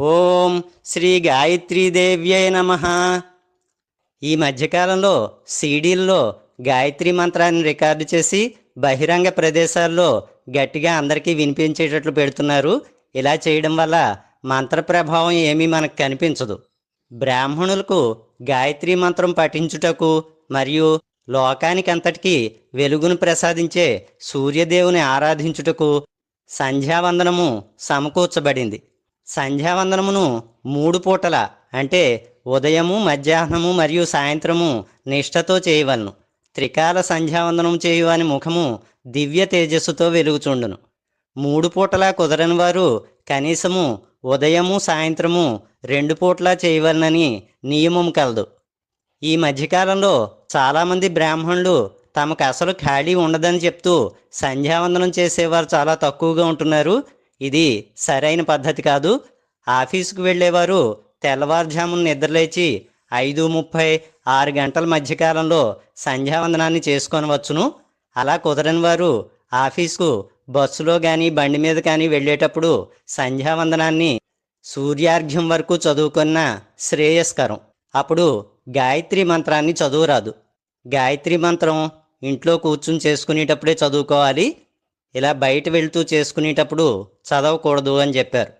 ఓం శ్రీ గాయత్రీదేవ్యై నమ. ఈ మధ్యకాలంలో సీడీల్లో గాయత్రి మంత్రాన్ని రికార్డు చేసి బహిరంగ ప్రదేశాల్లో గట్టిగా అందరికీ వినిపించేటట్లు పెడుతున్నారు. ఇలా చేయడం వల్ల మంత్ర ప్రభావం ఏమీ మనకు కనిపించదు. బ్రాహ్మణులకు గాయత్రి మంత్రం పఠించుటకు మరియు లోకానికంతటికీ వెలుగును ప్రసాదించే సూర్యదేవుని ఆరాధించుటకు సంధ్యావందనము సమకూర్చబడింది. సంధ్యావందనమును మూడు పూటల అంటే ఉదయము మధ్యాహ్నము మరియు సాయంత్రము నిష్ఠతో చేయవలను త్రికాల సంధ్యావందనం చేయువాని ముఖము దివ్య తేజస్సుతో వెలుగుచుండును. మూడు పూటలా కుదరని వారు కనీసము ఉదయము సాయంత్రము రెండు పూటలా చేయవలనని నియమం కలదు. ఈ మధ్యకాలంలో చాలామంది బ్రాహ్మణులు తమకు అసలు ఖాళీ ఉండదని చెప్తూ సంధ్యావందనం చేసేవారు చాలా తక్కువగా ఉంటున్నారు. ఇది సరైన పద్ధతి కాదు. ఆఫీసుకు వెళ్ళేవారు తెల్లవారుజామున నిద్రలేచి ఐదు ముప్పై ఆరు గంటల మధ్యకాలంలో సంధ్యావందనాన్ని చేసుకొనవచ్చును. అలా కుదరని వారు ఆఫీస్కు బస్సులో కానీ బండి మీద కానీ వెళ్ళేటప్పుడు సంధ్యావందనాన్ని సూర్యార్ఘ్యం వరకు చదువుకున్న శ్రేయస్కరం. అప్పుడు గాయత్రి మంత్రాన్ని చదువురాదు. గాయత్రి మంత్రం ఇంట్లో కూర్చుని చేసుకునేటప్పుడే చదువుకోవాలి. ఇలా బయట వెళ్తూ చేసుకునేటప్పుడు చదవకూడదు అని చెప్పారు.